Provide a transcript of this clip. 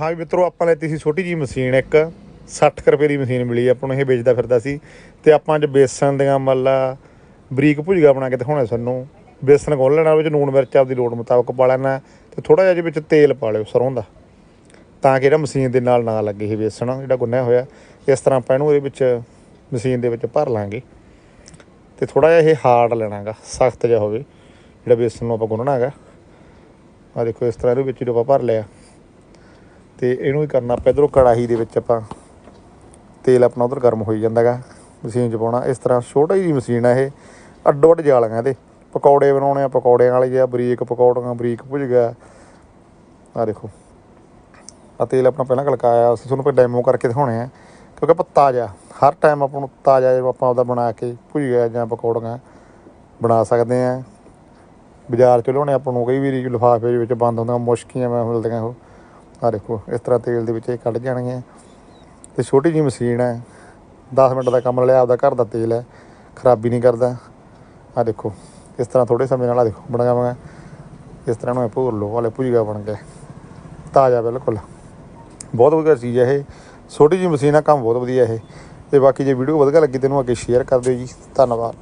ਹਾਂ ਵੀ ਮਿੱਤਰੋ, ਆਪਾਂ ਲੈਤੀ ਸੀ ਛੋਟੀ ਜੀ ਮਸ਼ੀਨ, ਇੱਕ 60 ਕੁ ਰੁਪਏ ਦੀ ਮਸ਼ੀਨ ਮਿਲੀ ਆਪਾਂ ਨੂੰ ਇਹ ਵੇਚਦਾ ਫਿਰਦਾ ਸੀ। ਤੇ ਆਪਾਂ ਅੱਜ ਬੇਸਣ ਦੀਆਂ ਮੱਲਾ, ਬਰੀਕ ਭੁਜਗਾ ਬਣਾ ਕੇ ਦਿਖਾਉਣਾ ਸਾਨੂੰ। ਬੇਸਣ ਗੁੰਨ ਲੈਣਾ ਵਿੱਚ ਨੂਣ ਮਿਰਚ ਆਪਦੀ ਲੋੜ ਮੁਤਾਬਕ ਪਾ ਲੈਣਾ ਤੇ ਥੋੜਾ ਜਿਹਾ ਇਹਦੇ ਵਿੱਚ ਤੇਲ ਪਾ ਲਿਓ ਸਰੋਂ ਦਾ। ਤਾਂ ਕਿ ਜਿਹੜਾ ਮਸ਼ੀਨ ਦੇ ਨਾਲ ਨਾ ਲੱਗੇ ਇਹ ਬੇਸਣ, ਜਿਹੜਾ ਗੁੰਨਿਆ ਹੋਇਆ, ਇਸ ਤਰ੍ਹਾਂ ਆਪਾਂ ਇਹਨੂੰ ਇਹਦੇ ਵਿੱਚ ਮਸ਼ੀਨ ਦੇ ਵਿੱਚ ਭਰ ਲਾਂਗੇ। ਤੇ ਥੋੜਾ ਜਿਹਾ ਇਹ ਹਾਰਡ ਲੈਣਾਗਾ, ਸਖਤ ਜਿਹਾ ਹੋਵੇ, ਜਿਹੜਾ ਬੇਸਣ ਨੂੰ ਆਪਾਂ ਗੁੰਨਣਾ ਹੈਗਾ ਆ ਦੇਖੋ, ਇਸ ਤਰ੍ਹਾਂ ਇਹਦੇ ਵਿੱਚ ਜਦੋਂ ਆਪਾਂ ਭਰ ਲਿਆ ਤੇ ਇਹਨੂੰ ਹੀ ਕਰਨਾ ਆਪਾਂ ਇੱਧਰੋਂ ਕੜਾਹੀ ਦੇ ਵਿੱਚ ਆਪਾਂ ਤੇਲ ਆਪਣਾ ਉਧਰ ਗਰਮ ਹੋਈ ਜਾਂਦਾਗਾ। ਮਸ਼ੀਨ 'ਚ ਪਾਉਣਾ। ਇਸ ਤਰ੍ਹਾਂ ਛੋਟੀ ਜਿਹੀ ਮਸ਼ੀਨ ਆ ਇਹ। ਅੱਡੋ ਅੱਡ ਜਾਲੀਆਂ ਇਹਦੇ। ਪਕੌੜੇ ਬਣਾਉਣੇ ਆ, ਪਕੌੜਿਆਂ ਵਾਲੇ ਜਿਹਾ ਬਰੀਕ ਪਕੌੜੀਆਂ, ਬਰੀਕ ਭੁੱਜ ਗਿਆ ਆ ਦੇਖੋ। ਆ ਤੇਲ ਆਪਣਾ ਪਹਿਲਾਂ ਗਲਕਾਇਆ, ਅਸੀਂ ਤੁਹਾਨੂੰ ਪਹਿਲਾਂ ਡੈਮੋ ਕਰਕੇ ਦਿਖਾਉਣੇ ਆ। ਕਿਉਂਕਿ ਆਪਾਂ ਤਾਜ਼ਾ, ਹਰ ਟਾਈਮ ਆਪਾਂ ਨੂੰ ਤਾਜ਼ਾ ਜਿਹਾ ਆਪਾਂ ਉਹਦਾ ਬਣਾ ਕੇ ਭੁੱਜ ਗਿਆ ਜਾਂ ਪਕੌੜੀਆਂ ਬਣਾ ਸਕਦੇ ਆ। ਬਾਜ਼ਾਰ ਚ ਲਿਆਉਣੇ ਆਪਾਂ ਨੂੰ। ਕਈ ਵਾਰੀ ਲਿਫਾਫੇ ਦੇ ਵਿੱਚ ਬੰਦ ਹੁੰਦਾ ਮੁਸ਼ਕੀਆਂ ਮੈਂ ਮਿਲਦੀਆਂ ਉਹ। ਆ ਦੇਖੋ, ਇਸ ਤਰ੍ਹਾਂ ਤੇਲ ਦੇ ਵਿੱਚ ਇਹ ਕੱਢ ਜਾਣਗੇ। ਤੇ ਛੋਟੀ ਜੀ ਮਸ਼ੀਨ ਹੈ। 10 ਮਿੰਟ ਦਾ ਕੰਮ ਲਿਆ ਆਪਦਾ ਘਰ ਦਾ ਤੇਲ ਹੈ। ਖਰਾਬੀ ਨਹੀਂ ਕਰਦਾ। ਆ ਦੇਖੋ, ਇਸ ਤਰ੍ਹਾਂ ਥੋੜੇ ਸਮੇਂ ਨਾਲ ਆ ਦੇਖੋ, ਬਣ ਜਾਵਾਂਗਾ ਇਸ ਤਰ੍ਹਾਂ ਨੂੰ ਇਹ ਭੂਰ ਲਓ, ਵਾਲੇ ਭੁਜੀਆ ਬਣ ਗਿਆ ਤਾਜ਼ਾ ਬਿਲਕੁਲ। ਬਹੁਤ ਵਧੀਆ ਚੀਜ਼ ਹੈ ਇਹ। ਛੋਟੀ ਜੀ ਮਸ਼ੀਨ ਆ ਕੰਮ ਬਹੁਤ ਵਧੀਆ ਇਹ। ਤੇ ਬਾਕੀ ਜੇ ਵੀਡੀਓ ਵਧੀਆ ਲੱਗੀ, ਤੈਨੂੰ ਅੱਗੇ ਸ਼ੇਅਰ ਕਰ ਦਿਓ ਜੀ। ਧੰਨਵਾਦ।